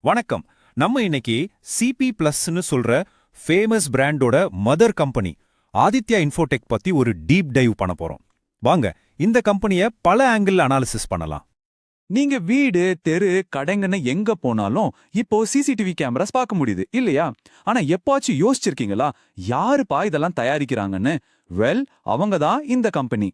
வணக்கம். நம்ம இன்னைக்கு சிபி பிளஸ்னு சொல்ற ஃபேமஸ் பிராண்டோட மதர் கம்பெனி ஆதித்யா இன்ஃபோடெக் பத்தி ஒரு டீப் டைவ் பண்ண போறோம். வாங்க இந்த கம்பெனிய பல ஆங்கிள் அனாலிசிஸ் பண்ணலாம். நீங்க வீடு தெரு கடைங்கன்னு எங்க போனாலும் இப்போ சிசிடிவி கேமராஸ் பார்க்க முடியுது இல்லையா? ஆனா எப்பாச்சும் யோசிச்சிருக்கீங்களா? யாருப்பா இதெல்லாம் தயாரிக்கிறாங்கன்னு? வெல் அவங்க தான் இந்த கம்பெனி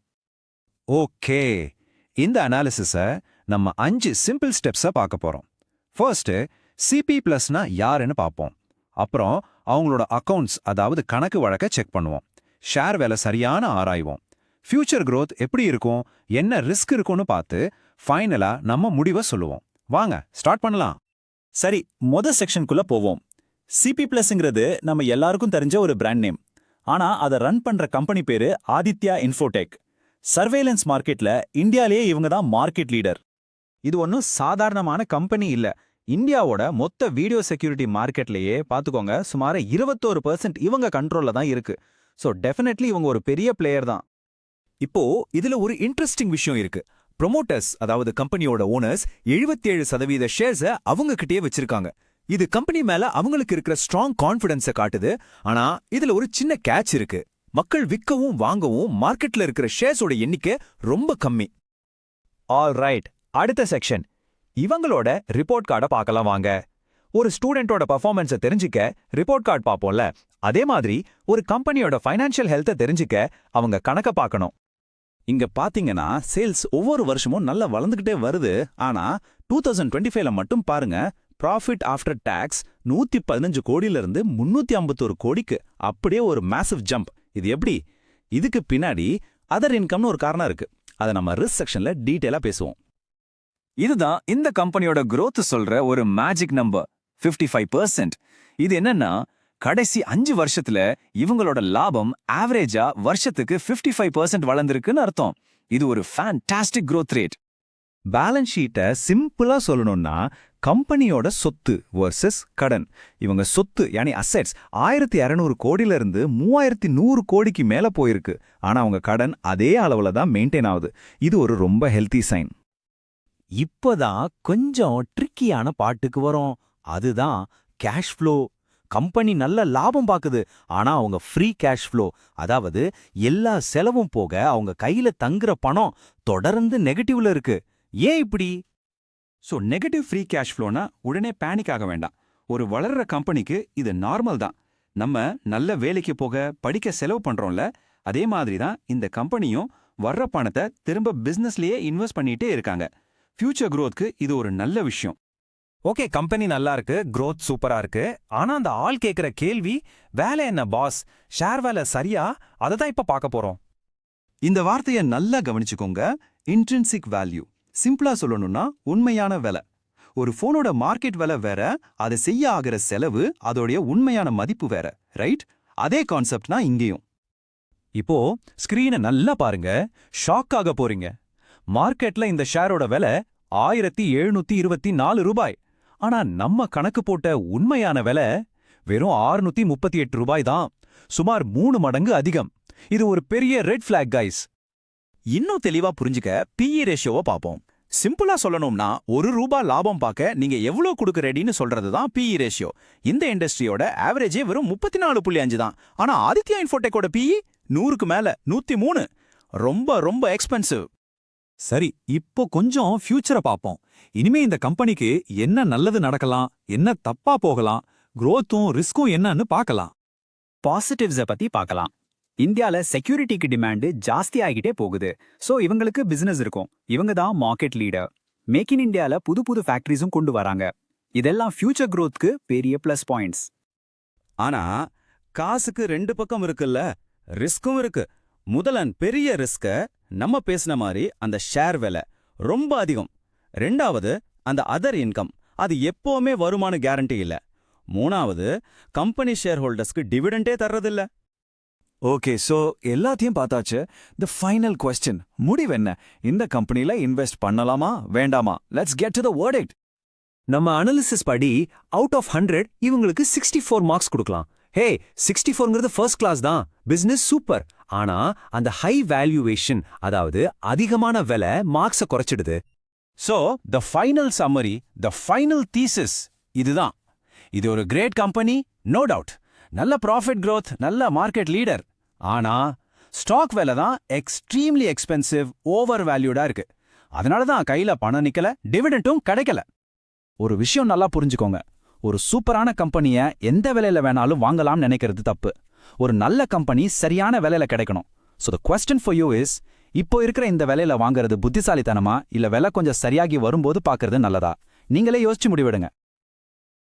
ஓகே. இந்த அனாலிசிஸ நம்ம அஞ்சு சிம்பிள் ஸ்டெப்ஸ பார்க்க போறோம். ஃபர்ஸ்ட் சிபி பிளஸ்னா யாருன்னு பார்ப்போம். அப்புறம் அவங்களோட அக்கவுண்ட்ஸ் அதாவது கணக்கு வழக்க செக் பண்ணுவோம். ஷேர் வேலை சரியான ஆராய்வோம். ஃபியூச்சர் க்ரோத் எப்படி இருக்கும்? என்ன ரிஸ்க் இருக்கும்னு பார்த்து ஃபைனலா நம்ம முடிவை சொல்லுவோம். வாங்க ஸ்டார்ட் பண்ணலாம். சரி மொத செக்ஷனுக்குள்ள போவோம். சிபி பிளஸ்ங்கிறது நம்ம எல்லாருக்கும் தெரிஞ்ச ஒரு பிராண்ட் நேம் ஆனா அதை ரன் பண்ற கம்பெனி பேரு ஆதித்யா இன்ஃபோடெக் சர்வேலன்ஸ் மார்க்கெட்ல இந்தியாலேயே இவங்க தான் மார்க்கெட் லீடர் இது ஒன்றும் சாதாரணமான கம்பெனி இல்ல. இந்தியாவோட மொத்த வீடியோ செக்யூரிட்டி மார்க்கெட்லயே பாத்துக்கோங்க சுமார் இருபத்தோரு பர்சன்ட் இவங்க கண்ட்ரோல்ல தான் இருக்கு. ஸோ டெஃபினெட்லி இவங்க ஒரு பெரிய பிளேயர் தான். இப்போ இதுல ஒரு இன்ட்ரெஸ்டிங் விஷயம் இருக்கு. ப்ரொமோட்டர்ஸ் அதாவது கம்பெனியோட ஓனர்ஸ் 77% சதவீத ஷேர்ஸ அவங்க வச்சிருக்காங்க. இது கம்பெனி மேல அவங்களுக்கு இருக்கிற ஸ்ட்ராங் கான்ஃபிடன்ஸ காட்டுது. ஆனா இதுல ஒரு சின்ன கேட்ச் இருக்கு. மக்கள் விற்கவும் வாங்கவும் மார்க்கெட்ல இருக்கிற ஷேர்ஸோட எண்ணிக்கை ரொம்ப கம்மி. ஆல் ரைட் அடுத்த செக்ஷன் இவங்களோட ரிப்போர்ட் கார்டை பார்க்கலாம் வாங்க. ஒரு ஸ்டூடெண்டோட பர்ஃபார்மன்ஸை தெரிஞ்சுக்க ரிப்போர்ட் கார்டு பார்ப்போம்ல. அதே மாதிரி ஒரு கம்பெனியோட ஃபைனான்ஷியல் ஹெல்த்தை தெரிஞ்சுக்க அவங்க கணக்க பார்க்கணும். இங்க பாத்தீங்கன்னா சேல்ஸ் ஒவ்வொரு வருஷமும் நல்லா வளர்ந்துகிட்டே வருது. ஆனா டூ தௌசண்ட் டுவெண்ட்டி ஃபைவ்ல மட்டும் பாருங்க ப்ராஃபிட் ஆஃப்டர் டேக்ஸ் நூத்தி பதினஞ்சு கோடியிலிருந்து முன்னூத்தி ஐம்பத்தோரு கோடிக்கு அப்படியே ஒரு மேசிவ் ஜம்ப் இது எப்படி? இதுக்கு பின்னாடி அதர் இன்கம்னு ஒரு காரணம் இருக்கு. அதை நம்ம ரிஸ்க் செக்ஷன்ல டீட்டெயிலா பேசுவோம். இதுதான் இந்த கம்பெனியோட குரோத் சொல்ற ஒரு மேஜிக் நம்பர் 55% ஃபைவ் பர்சன்ட் இது என்னன்னா கடைசி அஞ்சு வருஷத்துல இவங்களோட லாபம் ஆவரேஜா வருஷத்துக்கு 55% ஃபைவ் பர்சன்ட் வளர்ந்துருக்குன்னு அர்த்தம். இது ஒரு ஃபேன்டாஸ்டிக் குரோத் ரேட் பேலன்ஸ் ஷீட்டை சிம்பிளா சொல்லணும்னா கம்பெனியோட சொத்து வர்சஸ் கடன். இவங்க சொத்து யானி அசெட்ஸ் ஆயிரத்தி இரநூறு கோடியிலிருந்து மூவாயிரத்தி நூறு கோடிக்கு மேல போயிருக்கு. ஆனா அவங்க கடன் அதே அளவுல தான் மெயின்டைன் ஆகுது. இது ஒரு ரொம்ப ஹெல்த்தி சைன் இப்பதான் கொஞ்சம் ட்ரிக்கியான பாட்டுக்கு வரும். அதுதான் கேஷ் ஃப்ளோ. கம்பெனி நல்ல லாபம் பாக்குது. ஆனா அவங்க ஃப்ரீ கேஷ் ஃப்ளோ. அதாவது எல்லா செலவும் போக அவங்க கையில தங்குற பணம் தொடர்ந்து நெகட்டிவ்ல இருக்கு. ஏன் இப்படி? ஸோ நெகட்டிவ் ஃப்ரீ கேஷ் ஃப்ளோனா உடனே பேனிக் ஆக வேண்டாம். ஒரு வளர்ற கம்பெனிக்கு இது நார்மல் தான். நம்ம நல்ல வேலைக்கு போக படிக்க செலவு பண்றோம்ல அதே மாதிரி தான் இந்த கம்பெனியும் வர்ற பணத்தை திரும்ப பிசினஸ்லயே இன்வெஸ்ட் பண்ணிட்டே இருக்காங்க. ஃபியூச்சர் க்ரோத்க்கு இது ஒரு நல்ல விஷயம். ஓகே கம்பெனி நல்லா இருக்கு க்ரோத் சூப்பரா இருக்கு. ஆனா அந்த ஆள் கேக்குற கேள்வி வேலை என்ன பாஸ் ஷேர் வேலை சரியா? அதை தான் இப்ப பார்க்க போறோம். இந்த வார்த்தையை நல்லா கவனிச்சுக்கோங்க. இன்ட்ரென்சிக் வேல்யூ சிம்பிளா சொல்லணும்னா உண்மையான விலை. ஒரு ஃபோனோட மார்க்கெட் விலை வேற அதை செய்ய ஆகிற செலவு அதோடைய உண்மையான மதிப்பு வேற. ரைட் அதே கான்செப்ட்னா இங்கேயும். இப்போ ஸ்கிரீனை நல்லா பாருங்க. ஷாக் ஆக போறீங்க. மார்க்கெட்ல இந்த ஷேரோட விலை ஆயிரத்தி எழுநூத்தி இருபத்தி நாலு ரூபாய். ஆனா நம்ம கணக்கு போட்ட உண்மையான விலை வெறும் ஆறுநூத்தி முப்பத்தி எட்டு ரூபாய் தான். சுமார் மூணு மடங்கு அதிகம். இது ஒரு பெரிய ரெட் ஃபிளாக் கைஸ் இன்னும் தெளிவா புரிஞ்சுக்க பிஇ ரேஷியோவை பார்ப்போம். சிம்பிளா சொல்லணும்னா ஒரு ரூபா லாபம் பார்க்க நீங்க எவ்வளவு கொடுக்க ரெடின்னு சொல்றது தான் பிஇ ரேஷியோ இந்த இண்டஸ்ட்ரியோட ஆவரேஜே வெறும் முப்பத்தி நாலு புள்ளி அஞ்சு தான். ஆனா ஆதித்யா இன்ஃபோடெக்கோட பிஇ நூறுக்கு மேல நூத்தி மூணு. ரொம்ப ரொம்ப எக்ஸ்பென்சிவ் சரி இப்போ கொஞ்சம் ஃபியூச்சரை பார்ப்போம் இனிமே இந்த கம்பெனிக்கு என்ன நல்லது நடக்கலாம் என்ன தப்பா போகலாம் growthம் ரிஸ்க்கும் என்னன்னு பார்க்கலாம் பாசிட்டிவ்ஸை பத்தி பார்க்கலாம் இந்தியால செக்யூரிட்டிக்கு டிமாண்ட் ஜாஸ்தி ஆகிட்டே போகுது. சோ இவங்களுக்கு பிசினஸ் இருக்கும். இவங்க தான் மார்க்கெட் லீடர் மேக் இன் இந்தியால புது புது ஃபேக்டரிஸும் கொண்டு வராங்க. இதெல்லாம் ஃபியூச்சர் growthக்கு பெரிய ப்ளஸ் பாயிண்ட்ஸ் ஆனா காசுக்கு ரெண்டு பக்கம் இருக்குல்ல. ரிஸ்க்கும் இருக்கு. முதலன் பெரிய ரிஸ்க நம்ம பேசின மாதிரி அந்த ஷேர் விலை ரொம்ப அதிகம். ரெண்டாவது அந்த அதர் இன்கம் அது எப்பவுமே வருமான கேரண்டி இல்ல. மூணாவது கம்பெனி ஷேர் ஹோல்டர்ஸ்க்கு டிவிடெண்டே தர்றதில்ல. ஓகே சோ எல்லாத்தையும் பார்த்தாச்சு. தி ஃபைனல் கொஸ்டின் முடிவு என்ன? இந்த கம்பெனில இன்வெஸ்ட் பண்ணலாமா வேண்டாமா? Let's get to the verdict நம்ம அனாலிசிஸ் படி அவுட் ஆஃப் ஹண்ட்ரட் இவங்களுக்கு சிக்ஸ்டி ஃபோர் மார்க்ஸ் கொடுக்கலாம். ஹே சிக்ஸ்டி ஃபோர்ங்கிறது ஃபர்ஸ்ட் கிளாஸ் தான். பிசினஸ் சூப்பர் ஆனா அந்த ஹை வேல்யூவேஷன் அதாவது அதிகமான விலை மார்க்ஸை குறைச்சிடுது. So the final summary the final thesis இதுதான். இது ஒரு கிரேட் கம்பெனி நோ டவுட் நல்ல ப்ராஃபிட் க்ரோத் நல்ல மார்க்கெட் லீடர் ஆனா ஸ்டாக் விலை தான் எக்ஸ்ட்ரீம்லி எக்ஸ்பென்சிவ் ஓவர் வேல்யூடா இருக்கு. அதனால தான் கையில பணம் நிக்கல டிவிடெண்டும் கிடைக்கல. ஒரு விஷயம் நல்லா புரிஞ்சுக்கோங்க. ஒரு சூப்பரான கம்பெனிய எந்த விலையில வேணாலும் வாங்கலாம்னு நினைக்கிறது தப்பு. ஒரு நல்ல கம்பெனி சரியான விலையில கிடைக்கணும். So the question for you is இப்போ இருக்கிற இந்த விலையில வாங்குறது புத்திசாலித்தனமா? இல்ல விலை கொஞ்சம் சரியாகி வரும்போது பார்க்கறது நல்லதா? நீங்களே யோசிச்சு முடிவெடுங்க.